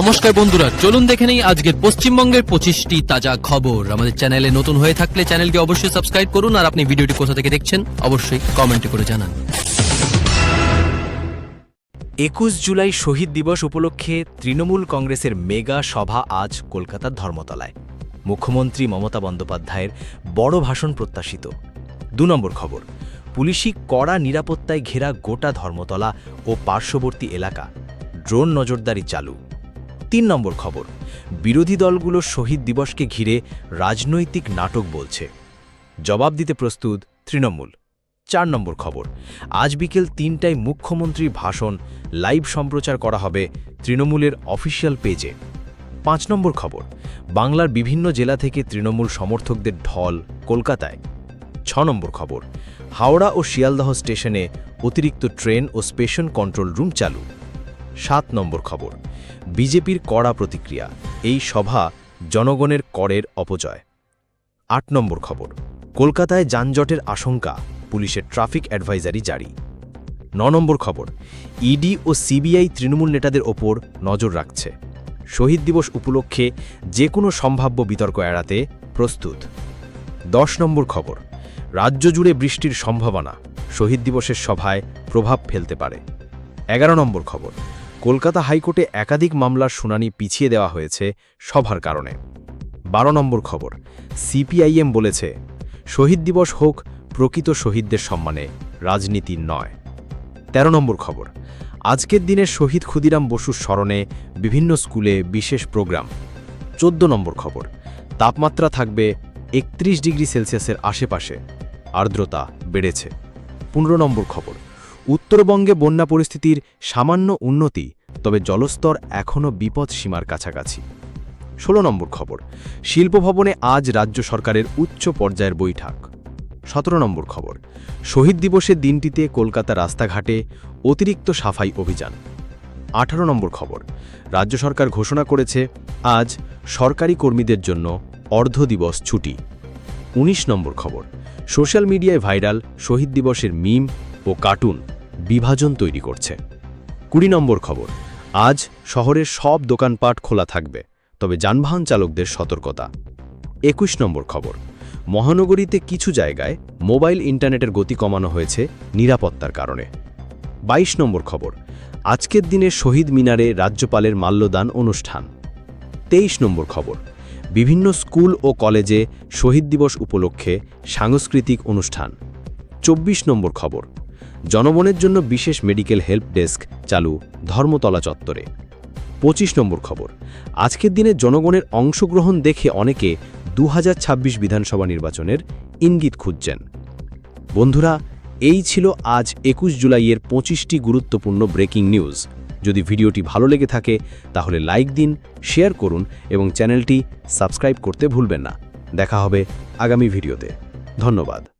নমস্কার বন্ধুরা, চলুন দেখে নেই আজকের পশ্চিমবঙ্গের পঁচিশটি তাজা খবর। আমাদের চ্যানেলে নতুন হয়ে থাকলে চ্যানেলটি অবশ্যই সাবস্ক্রাইব করুন আর আপনি ভিডিওটি কোথা থেকে দেখছেন অবশ্যই কমেন্টে করে জানান। একুশ জুলাই শহীদ দিবস উপলক্ষে তৃণমূল কংগ্রেসের মেগা সভা আজ কলকাতার ধর্মতলায়। মুখ্যমন্ত্রী মমতা বন্দ্যোপাধ্যায়ের বড় ভাষণ প্রত্যাশিত। দু নম্বর খবর, পুলিশি কড়া নিরাপত্তায় ঘেরা গোটা ধর্মতলা ও পার্শ্ববর্তী এলাকা। ড্রোন নজরদারি চালু। তিন নম্বর খবর। বিরোধী দলগুলো শহীদ দিবসকে ঘিরে রাজনৈতিক নাটক বলছে। জবাব দিতে প্রস্তুত তৃণমূল। চার নম্বর খবর। আজ বিকেল তিনটায় মুখ্যমন্ত্রীর ভাষণ লাইভ সম্প্রচার করা হবে তৃণমূলের অফিসিয়াল পেজে। পাঁচ নম্বর খবর। বাংলার বিভিন্ন জেলা থেকে তৃণমূল সমর্থকদের ঢল কলকাতায়। ছ নম্বর খবর। হাওড়া ও শিয়ালদহ স্টেশনে অতিরিক্ত ট্রেন ও স্পেশন কন্ট্রোল রুম চালু। সাত নম্বর খবর। বিজেপির কড়া প্রতিক্রিয়া, এই সভা জনগণের করের অপচয়। আট নম্বর খবর, কলকাতায় যানজটের আশঙ্কা, পুলিশের ট্রাফিক অ্যাডভাইজারি জারি। ন নম্বর খবর, ইডি ও সিবিআই তৃণমূল নেতাদের ওপর নজর রাখছে। শহীদ দিবস উপলক্ষে যে কোনো সম্ভাব্য বিতর্ক এড়াতে প্রস্তুত। দশ নম্বর খবর, রাজ্য জুড়ে বৃষ্টির সম্ভাবনা, শহীদ দিবসের সভায় প্রভাব ফেলতে পারে। এগারো নম্বর খবর কলকাতা হাইকোর্টে একাধিক মামলার শুনানি পিছিয়ে দেওয়া হয়েছে সভার কারণে। বারো নম্বর খবর, সিপিআইএম বলেছে, শহীদ দিবস হোক, প্রকৃত শহীদদের সম্মানে রাজনীতি নয়। ১৩ নম্বর খবর, আজকের দিনে শহীদ ক্ষুদিরাম বসুর স্মরণে বিভিন্ন স্কুলে বিশেষ প্রোগ্রাম। ১৪ নম্বর খবর, তাপমাত্রা থাকবে একত্রিশ ডিগ্রি সেলসিয়াসের আশেপাশে, আর্দ্রতা বেড়েছে। পনেরো নম্বর খবর উত্তরবঙ্গে বন্যা পরিস্থিতির সামান্য উন্নতি, তবে জলস্তর এখনও বিপদ সীমার কাছাকাছি। ষোলো নম্বর খবর শিল্পভবনে আজ রাজ্য সরকারের উচ্চ পর্যায়ের বৈঠক। সতেরো নম্বর খবর, শহীদ দিবসের দিনটিতে কলকাতা রাস্তাঘাটে অতিরিক্ত সাফাই অভিযান। আঠারো নম্বর খবর, রাজ্য সরকার ঘোষণা করেছে আজ সরকারি কর্মীদের জন্য অর্ধ দিবস ছুটি। ১৯ নম্বর খবর, সোশ্যাল মিডিয়ায় ভাইরাল শহীদ দিবসের মিম ও কার্টুন। বিভাজন তৈরি করছে। কুড়ি নম্বর খবর। আজ শহরের সব দোকানপাট খোলা থাকবে, তবে যানবাহন চালকদের সতর্কতা। একুশ নম্বর খবর। মহানগরীতে কিছু জায়গায় মোবাইল ইন্টারনেটের গতি কমানো হয়েছে নিরাপত্তার কারণে। ২২ নম্বর খবর। আজকের দিনে শহীদ মিনারে রাজ্যপালের মাল্যদান অনুষ্ঠান। ২৩ নম্বর খবর। বিভিন্ন স্কুল ও কলেজে শহীদ দিবস উপলক্ষে সাংস্কৃতিক অনুষ্ঠান। ২৪ নম্বর খবর। জনগণের জন্য বিশেষ মেডিকেল হেল্প ডেস্ক চালু ধর্মতলা চত্বরে। ২৫ নম্বর খবর। আজকের দিনে জনগণের অংশগ্রহণ দেখে অনেকে দু হাজার ছাব্বিশ বিধানসভা নির্বাচনের ইঙ্গিত খুঁজছেন। বন্ধুরা, এই ছিল আজ একুশ জুলাইয়ের পঁচিশটি গুরুত্বপূর্ণ ব্রেকিং নিউজ। যদি ভিডিওটি ভালো লেগে থাকে, তাহলে লাইক দিন, শেয়ার করুন এবং চ্যানেলটি সাবস্ক্রাইব করতে ভুলবেন না। দেখা হবে আগামী ভিডিওতে। ধন্যবাদ।